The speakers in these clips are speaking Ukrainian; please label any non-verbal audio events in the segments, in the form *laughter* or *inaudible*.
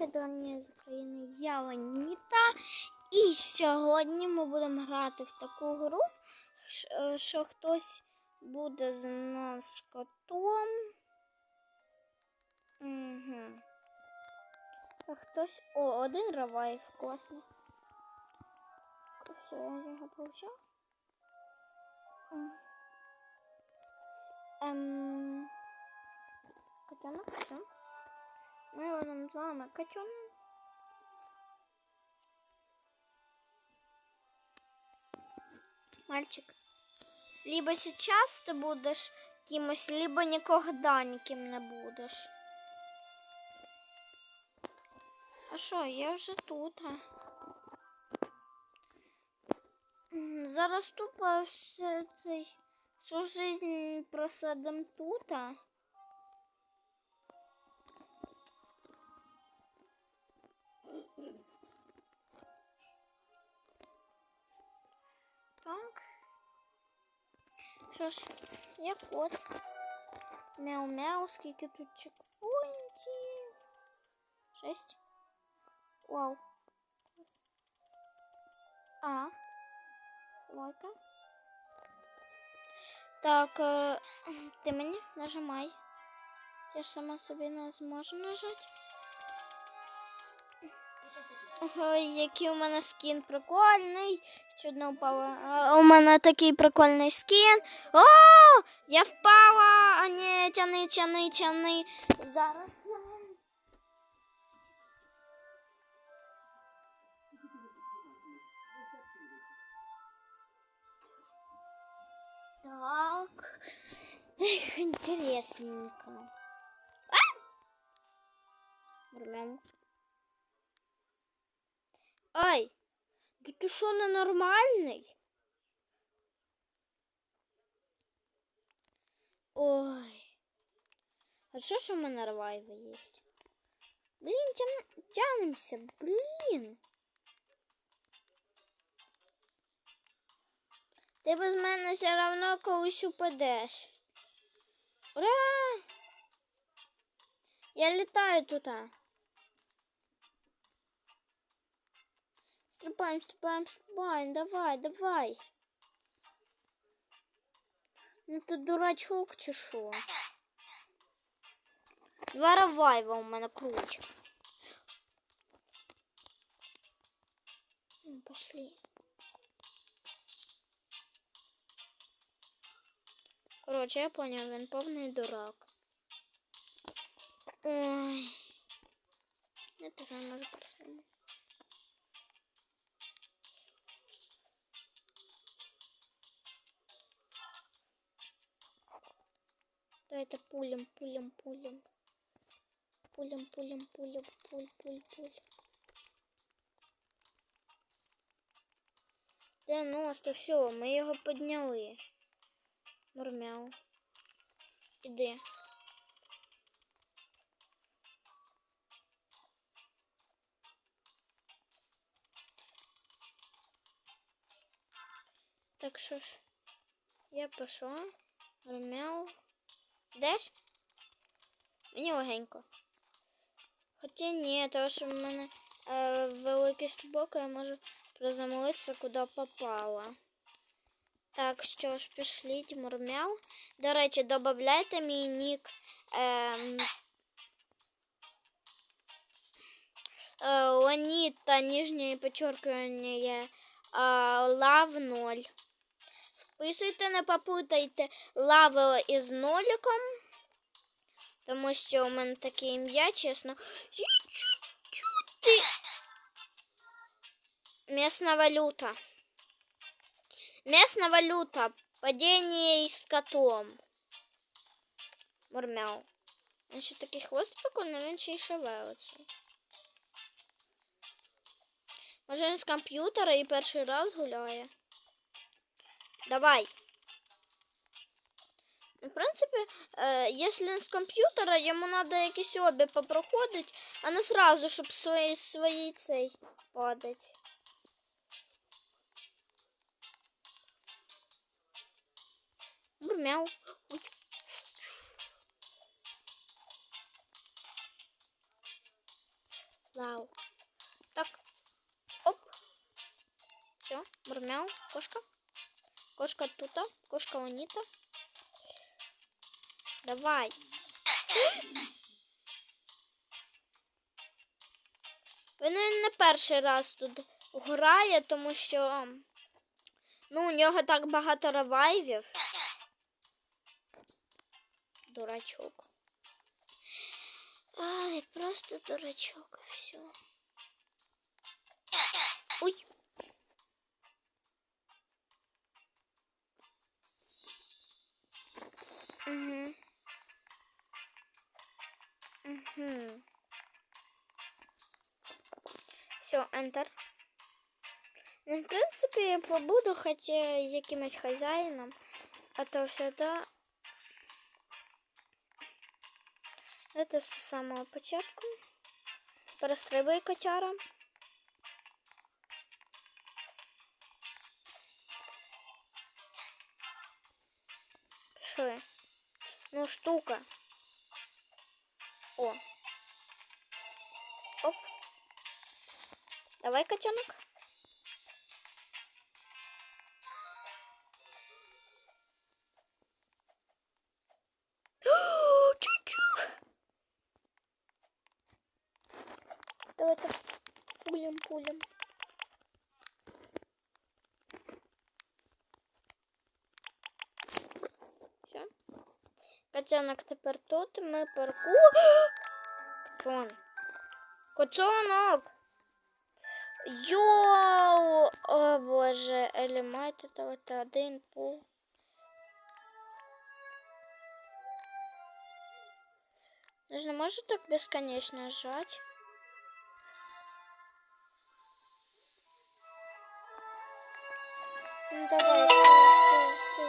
Македонія з України. Я Ланіта. І сьогодні ми будемо грати в таку гру, е, що хтось буде з нас котом. Угу. А хтось. О, один равайк, класно. Все, я його получив. М. Ем... Котенок, все. Ми його називаємо котенок. Мальчик, либо сейчас ты будешь кимось, либо никогда никим не будеш. А що, я вже тут. а? Зараз тупо все цей всю жизнь просадим тут. а. Так. Що ж, я кот. Мяу-мяу, скільки тут чекпоінтів. Шесть. Вау. А. Лойка. Так, е, ти мені нажимай. Я ж сама собі не зможу нажати. Ой, який у мене скін прикольний. Чудно впала. У мене такий прикольний скін. О! Я впала! А ні, тяни, тяни, тяни. Зараз. Так. Эх, интересненько. А! Мурмям. Ай, да ты что, ненормальный? Ой. А что ж у меня рвайва есть? Блин, тян... тянемся, блин. Ти без мене все равно колись упадеш. Ура! Я літаю тут. Стрибаем, стрибаем, стрибаем. Давай, давай. Ну тут дурачок чи що? Два равайва у мене круть. Ну, Пошли. Коротше, я поняв, він повний дурак. Ой. Я теж не можу. Давайте пулем, пулем, пулем. Пулем, пулем, пулем, пуль, пуль, пуль. 90, все, ми його підняли. Мурмяу. Іди. Так що ж, я пішла. Мурмяу. Десь? Мені легенько. Хоча ні, тому що в мене е, великий стрибок, я можу приземлитися, куди попала. Так, що ж, пішліть, мурмяу. До речі, додавайте мій нік. Ем, е, Ланіта, нижнє підчеркування, е, лав 0. Вписуйте, не попутайте лаву із ноликом. Тому що у мене таке ім'я, чесно. І чуть-чуть ти. Местна валюта. Местная валюта. Падение с котом. Мурмяу. Він ще такий хвост прикольний, він ще й шевелиться. Може він з комп'ютера і перший раз гуляє. Давай. Ну, В принципі, е, якщо він з комп'ютера, йому треба якісь обі попроходити, а не сразу, щоб свої, свої цей падать. Бурмяу. Ой. Вау. Так. Оп. Все, мурмяу. Кошка. Кошка тута. Кошка уніта. Давай. *gasps* Він не перший раз тут грає, тому що ну, у нього так багато ревайвів. Дурачок. Ай, просто дурачок все. Ой. Все, ентер. Ну, в принципі, я побуду хоча якимось хазяїном, а то всегда Это все з самого початку. Перестрибуй котяра. Я? Ну, штука. О. Давай, котенок. *gasps* Давай так пулем, пулем. Все. Котенок тепер тут. Ми парку. *gasps* Котон. Котенок. Йоу! О боже, елемент это вот один пул. Не можу так бесконечно жать. Ну давай. ты.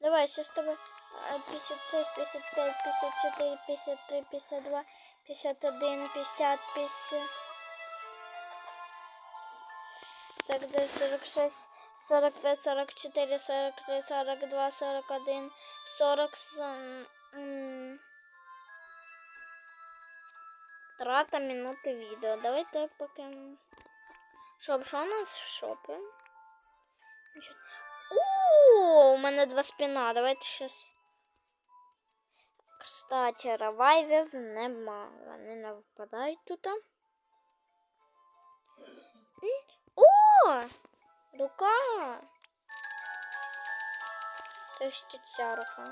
Давай, сейчас с тобой 56, 55, 54, 53, 52, 51, 50, 50. Тогда 46, 45, 44, 43, 42, 41, 40. с- м, Трата минути відео. Давайте поки. Шоп, що у нас в шопі? О, у мене два спіна. Давайте щас. Кстати, ревайвів нема. Вони не впадають тут. О! Рука! Тобто ця рука.